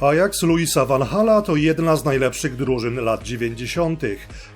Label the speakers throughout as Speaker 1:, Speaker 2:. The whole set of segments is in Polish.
Speaker 1: Ajax Luisa Van Hala to jedna z najlepszych drużyn lat 90.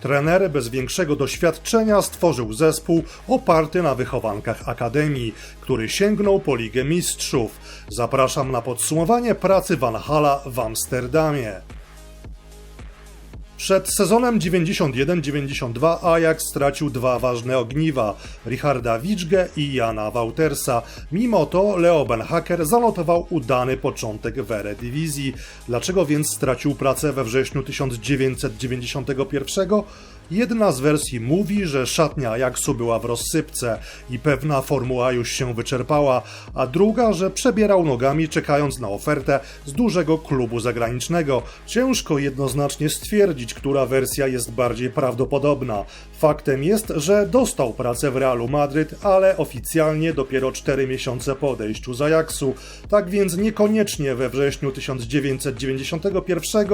Speaker 1: Trener bez większego doświadczenia stworzył zespół oparty na wychowankach Akademii, który sięgnął po Ligę Mistrzów. Zapraszam na podsumowanie pracy Van Hala w Amsterdamie. Przed sezonem 91-92 Ajax stracił dwa ważne ogniwa Richarda Wiczgę i Jana Woutersa. Mimo to Leo Benhaker zanotował udany początek w Eredivisie. Dlaczego więc stracił pracę we wrześniu 1991? Jedna z wersji mówi, że szatnia Ajaxu była w rozsypce i pewna formuła już się wyczerpała, a druga, że przebierał nogami czekając na ofertę z dużego klubu zagranicznego. Ciężko jednoznacznie stwierdzić, która wersja jest bardziej prawdopodobna. Faktem jest, że dostał pracę w Realu Madryt, ale oficjalnie dopiero 4 miesiące po odejściu z Ajaxu. Tak więc niekoniecznie we wrześniu 1991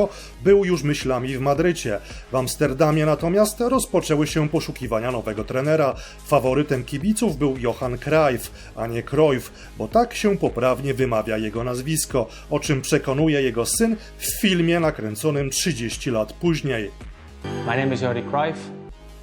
Speaker 1: był już myślami w Madrycie. W Amsterdamie natomiast rozpoczęły się poszukiwania nowego trenera. Faworytem kibiców był Johan Cruyff, a nie Cruyff, bo tak się poprawnie wymawia jego nazwisko, o czym przekonuje jego syn w filmie nakręconym 30 lat później.
Speaker 2: My name is Jori Cruyff.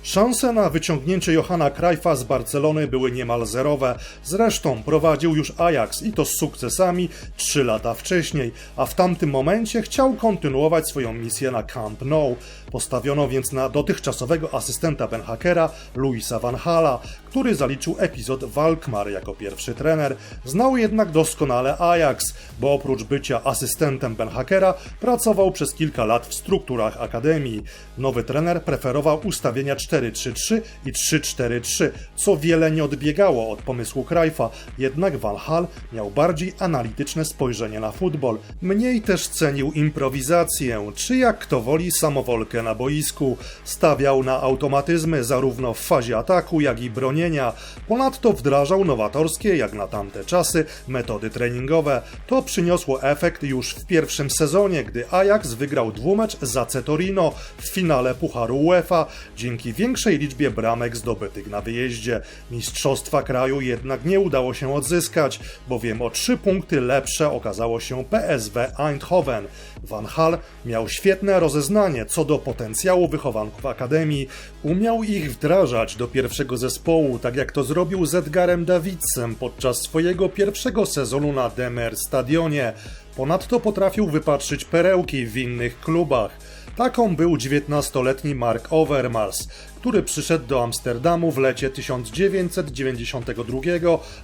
Speaker 1: Szanse na wyciągnięcie Johana Cruyffa z Barcelony były niemal zerowe. Zresztą prowadził już Ajax i to z sukcesami 3 lata wcześniej, a w tamtym momencie chciał kontynuować swoją misję na Camp Nou. Postawiono więc na dotychczasowego asystenta Ben Hakera, Luisa Van Hala, który zaliczył epizod w Alkmaar jako pierwszy trener. Znał jednak doskonale Ajax, bo oprócz bycia asystentem Ben Hakera pracował przez kilka lat w strukturach akademii. Nowy trener preferował ustawienia 4-3-3 i 3-4-3, co wiele nie odbiegało od pomysłu Krajfa, jednak Van Hal miał bardziej analityczne spojrzenie na futbol. Mniej też cenił improwizację, czy jak kto woli samowolkę na boisku. Stawiał na automatyzmy zarówno w fazie ataku, jak i bronienia. Ponadto wdrażał nowatorskie, jak na tamte czasy, metody treningowe. To przyniosło efekt już w pierwszym sezonie, gdy Ajax wygrał dwumecz za Torino w finale Pucharu UEFA dzięki większej liczbie bramek zdobytych na wyjeździe. Mistrzostwa kraju jednak nie udało się odzyskać, bowiem o trzy punkty lepsze okazało się PSW Eindhoven. Van Hal miał świetne rozeznanie co do potencjału wychowanków Akademii. Umiał ich wdrażać do pierwszego zespołu, tak jak to zrobił z Edgarem Davidsem podczas swojego pierwszego sezonu na Demer Stadionie. Ponadto potrafił wypatrzyć perełki w innych klubach. Taką był 19-letni Mark Overmars, który przyszedł do Amsterdamu w lecie 1992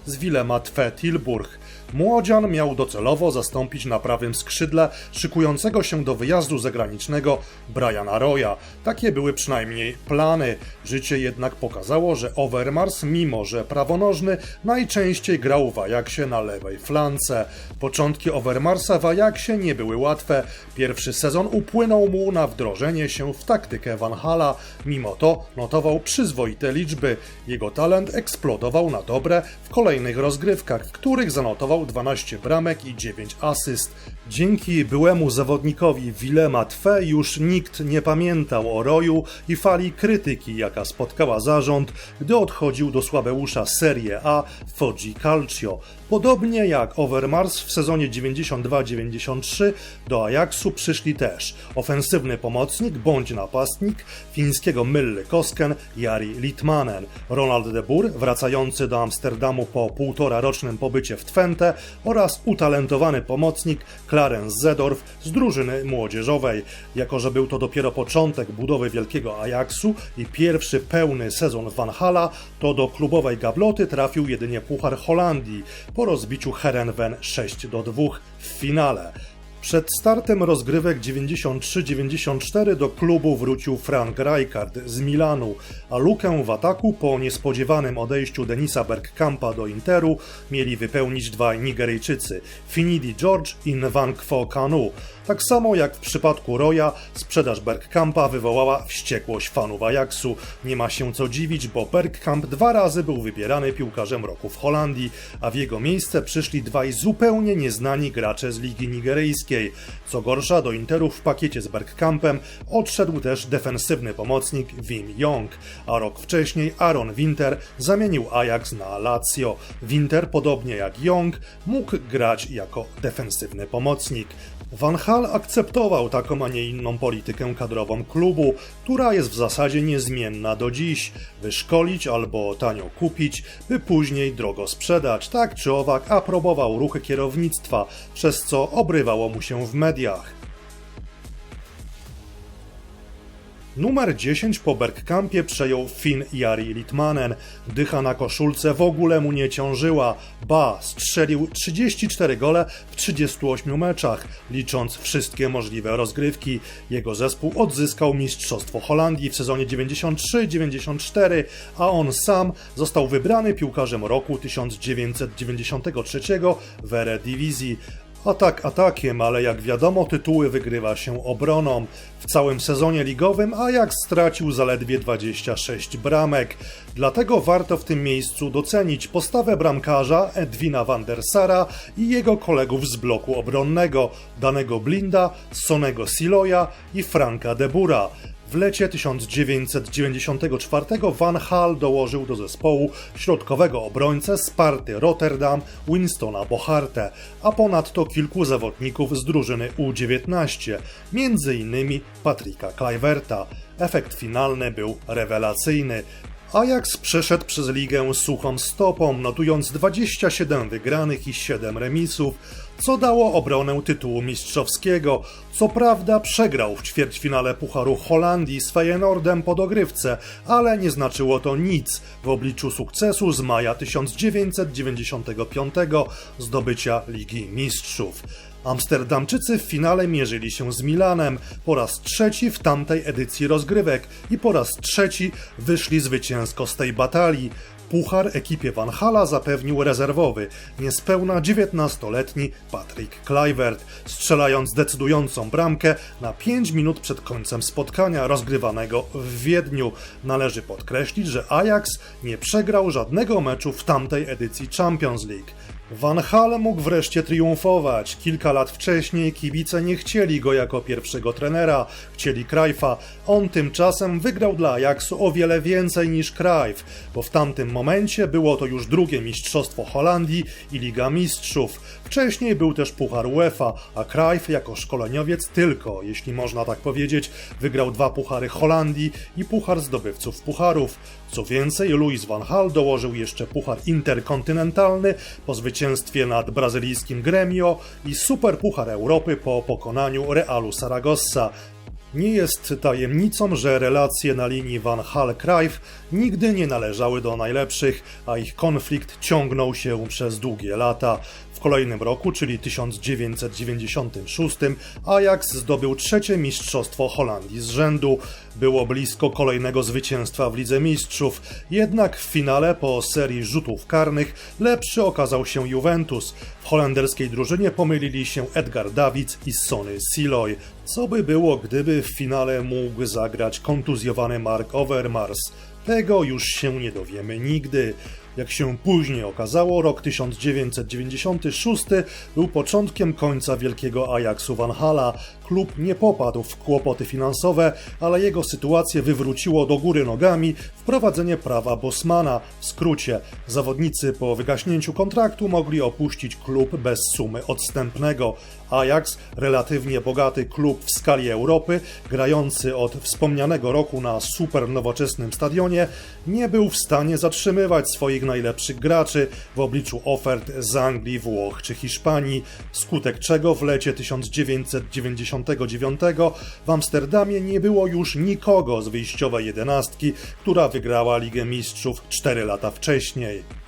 Speaker 1: z Willema Tve Tilburg. Młodzian miał docelowo zastąpić na prawym skrzydle szykującego się do wyjazdu zagranicznego Briana Roya. Takie były przynajmniej plany. Życie jednak pokazało, że Overmars, mimo że prawonożny, najczęściej grał w Ajaxie na lewej flance. Początki Overmarsa w Ajaxie nie były łatwe. Pierwszy sezon upłynął mu na wdrożenie się w taktykę Van Hala. Mimo to notował przyzwoite liczby. Jego talent eksplodował na dobre w kolejnych rozgrywkach, w których zanotował 12 bramek i 9 asyst. Dzięki byłemu zawodnikowi Willema Twe już nikt nie pamiętał o Roju i fali krytyki, jaka spotkała zarząd, gdy odchodził do słabeusza Serie A Foggi Calcio. Podobnie jak Overmars w sezonie 92-93 do Ajaxu przyszli też ofensywny pomocnik bądź napastnik fińskiego Mylle Kosken Jari Litmanen, Ronald de Boer wracający do Amsterdamu po półtora rocznym pobycie w Twente oraz utalentowany pomocnik Clarence Zedorf z drużyny młodzieżowej. Jako, że był to dopiero początek budowy wielkiego Ajaxu i pierwszy pełny sezon Van Hala, to do klubowej gabloty trafił jedynie Puchar Holandii po rozbiciu Herenven 6 do 2 w finale. Przed startem rozgrywek 93-94 do klubu wrócił Frank Rijkaard z Milanu, a lukę w ataku po niespodziewanym odejściu Denisa Bergkampa do Interu mieli wypełnić dwaj Nigeryjczycy Finidi George i Nwankwo Kanu. Tak samo jak w przypadku Roya, sprzedaż Bergkampa wywołała wściekłość fanów Ajaxu. Nie ma się co dziwić, bo Bergkamp dwa razy był wybierany piłkarzem roku w Holandii, a w jego miejsce przyszli dwaj zupełnie nieznani gracze z Ligi Nigeryjskiej. Co gorsza, do Interu w pakiecie z Bergkampem odszedł też defensywny pomocnik Wim Jong, a rok wcześniej Aaron Winter zamienił Ajax na Lazio. Winter, podobnie jak Jong, mógł grać jako defensywny pomocnik. Van Hal akceptował taką, a nie inną politykę kadrową klubu, która jest w zasadzie niezmienna do dziś. Wyszkolić albo tanio kupić, by później drogo sprzedać. Tak czy owak aprobował ruchy kierownictwa, przez co obrywało mu się w mediach. Numer 10 po Bergkampie przejął Finn Jari Litmanen. Dycha na koszulce w ogóle mu nie ciążyła. Ba, strzelił 34 gole w 38 meczach, licząc wszystkie możliwe rozgrywki. Jego zespół odzyskał Mistrzostwo Holandii w sezonie 93-94, a on sam został wybrany piłkarzem roku 1993 w Eredivisie. Atak atakiem, ale jak wiadomo, tytuły wygrywa się obroną. W całym sezonie ligowym Ajax stracił zaledwie 26 bramek. Dlatego warto w tym miejscu docenić postawę bramkarza Edwina van der Sara i jego kolegów z bloku obronnego, Danego Blinda, Sonego Siloja i Franka de Bura. W lecie 1994 Van Hal dołożył do zespołu środkowego obrońcę Sparty Rotterdam Winstona Boharte, a ponadto kilku zawodników z drużyny U19, m.in. Patricka Kluiverta. Efekt finalny był rewelacyjny. Ajax przeszedł przez ligę suchą stopą, notując 27 wygranych i 7 remisów, co dało obronę tytułu mistrzowskiego. Co prawda przegrał w ćwierćfinale Pucharu Holandii z Feyenoordem po dogrywce, ale nie znaczyło to nic w obliczu sukcesu z maja 1995 zdobycia Ligi Mistrzów. Amsterdamczycy w finale mierzyli się z Milanem po raz trzeci w tamtej edycji rozgrywek i po raz trzeci wyszli zwycięsko z tej batalii. Puchar ekipie Van Hala zapewnił rezerwowy, niespełna 19-letni Patrick Kluivert, strzelając decydującą bramkę na 5 minut przed końcem spotkania rozgrywanego w Wiedniu. Należy podkreślić, że Ajax nie przegrał żadnego meczu w tamtej edycji Champions League. Van Hal mógł wreszcie triumfować. Kilka lat wcześniej kibice nie chcieli go jako pierwszego trenera, chcieli Cruyffa. On tymczasem wygrał dla Ajaxu o wiele więcej niż Cruyff, bo w tamtym momencie było to już drugie Mistrzostwo Holandii i Liga Mistrzów. Wcześniej był też Puchar UEFA, a Cruyff jako szkoleniowiec tylko, jeśli można tak powiedzieć, wygrał dwa Puchary Holandii i Puchar Zdobywców Pucharów. Co więcej, Louis van Hal dołożył jeszcze Puchar Interkontynentalny po zwycięstwie nad brazylijskim Gremio i Super Puchar Europy po pokonaniu Realu Saragossa. Nie jest tajemnicą, że relacje na linii Van Hal-Cruyff nigdy nie należały do najlepszych, a ich konflikt ciągnął się przez długie lata. W kolejnym roku, czyli 1996, Ajax zdobył trzecie mistrzostwo Holandii z rzędu. Było blisko kolejnego zwycięstwa w Lidze Mistrzów, jednak w finale po serii rzutów karnych lepszy okazał się Juventus. W holenderskiej drużynie pomylili się Edgar Davids i Sonny Siloy. Co by było, gdyby w finale mógł zagrać kontuzjowany Mark Overmars? Tego już się nie dowiemy nigdy. Jak się później okazało, rok 1996 był początkiem końca wielkiego Ajaxu Van Hala. Klub nie popadł w kłopoty finansowe, ale jego sytuację wywróciło do góry nogami wprowadzenie prawa Bosmana. W skrócie, zawodnicy po wygaśnięciu kontraktu mogli opuścić klub bez sumy odstępnego. Ajax, relatywnie bogaty klub w skali Europy, grający od wspomnianego roku na super nowoczesnym stadionie, nie był w stanie zatrzymywać swoich najlepszych graczy w obliczu ofert z Anglii, Włoch czy Hiszpanii, skutek czego w lecie 1999 w Amsterdamie nie było już nikogo z wyjściowej jedenastki, która wygrała Ligę Mistrzów 4 lata wcześniej.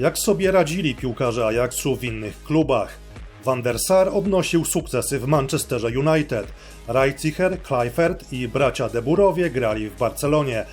Speaker 1: Jak sobie radzili piłkarze Ajaxu w innych klubach? Van der Sar odnosił sukcesy w Manchesterze United. Reitzicher, Kluivert i bracia De Burowie grali w Barcelonie.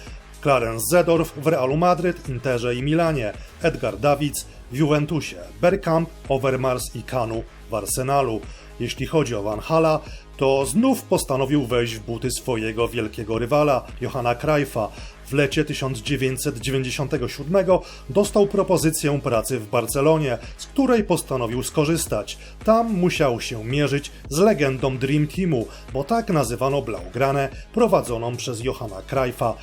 Speaker 1: Clarence Zedorf w Realu Madryt, Interze i Milanie. Edgar Davids w Juventusie. Bergkamp, Overmars i Kanu w Arsenalu. Jeśli chodzi o Van Hala, to znów postanowił wejść w buty swojego wielkiego rywala, Johanna Cruyffa. W lecie 1997 dostał propozycję pracy w Barcelonie, z której postanowił skorzystać. Tam musiał się mierzyć z legendą Dream Teamu, bo tak nazywano Blaugrane, prowadzoną przez Johanna Cruyffa.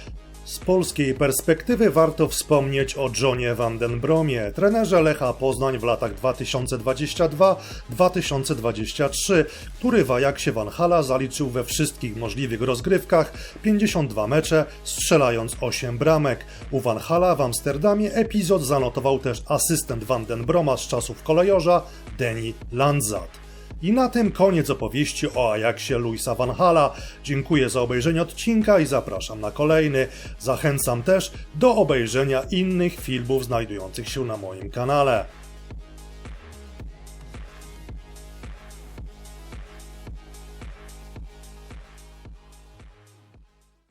Speaker 1: Z polskiej perspektywy warto wspomnieć o Johnie van den Bromie, trenerze Lecha Poznań w latach 2022-2023, który w Ajaxie Van Hala zaliczył we wszystkich możliwych rozgrywkach 52 mecze, strzelając 8 bramek. U Van Hala w Amsterdamie epizod zanotował też asystent Van den Broma z czasów kolejorza, Denny Landzat. I na tym koniec opowieści o Ajaxie Luisa Van Hala. Dziękuję za obejrzenie odcinka i zapraszam na kolejny. Zachęcam też do obejrzenia innych filmów znajdujących się na moim kanale.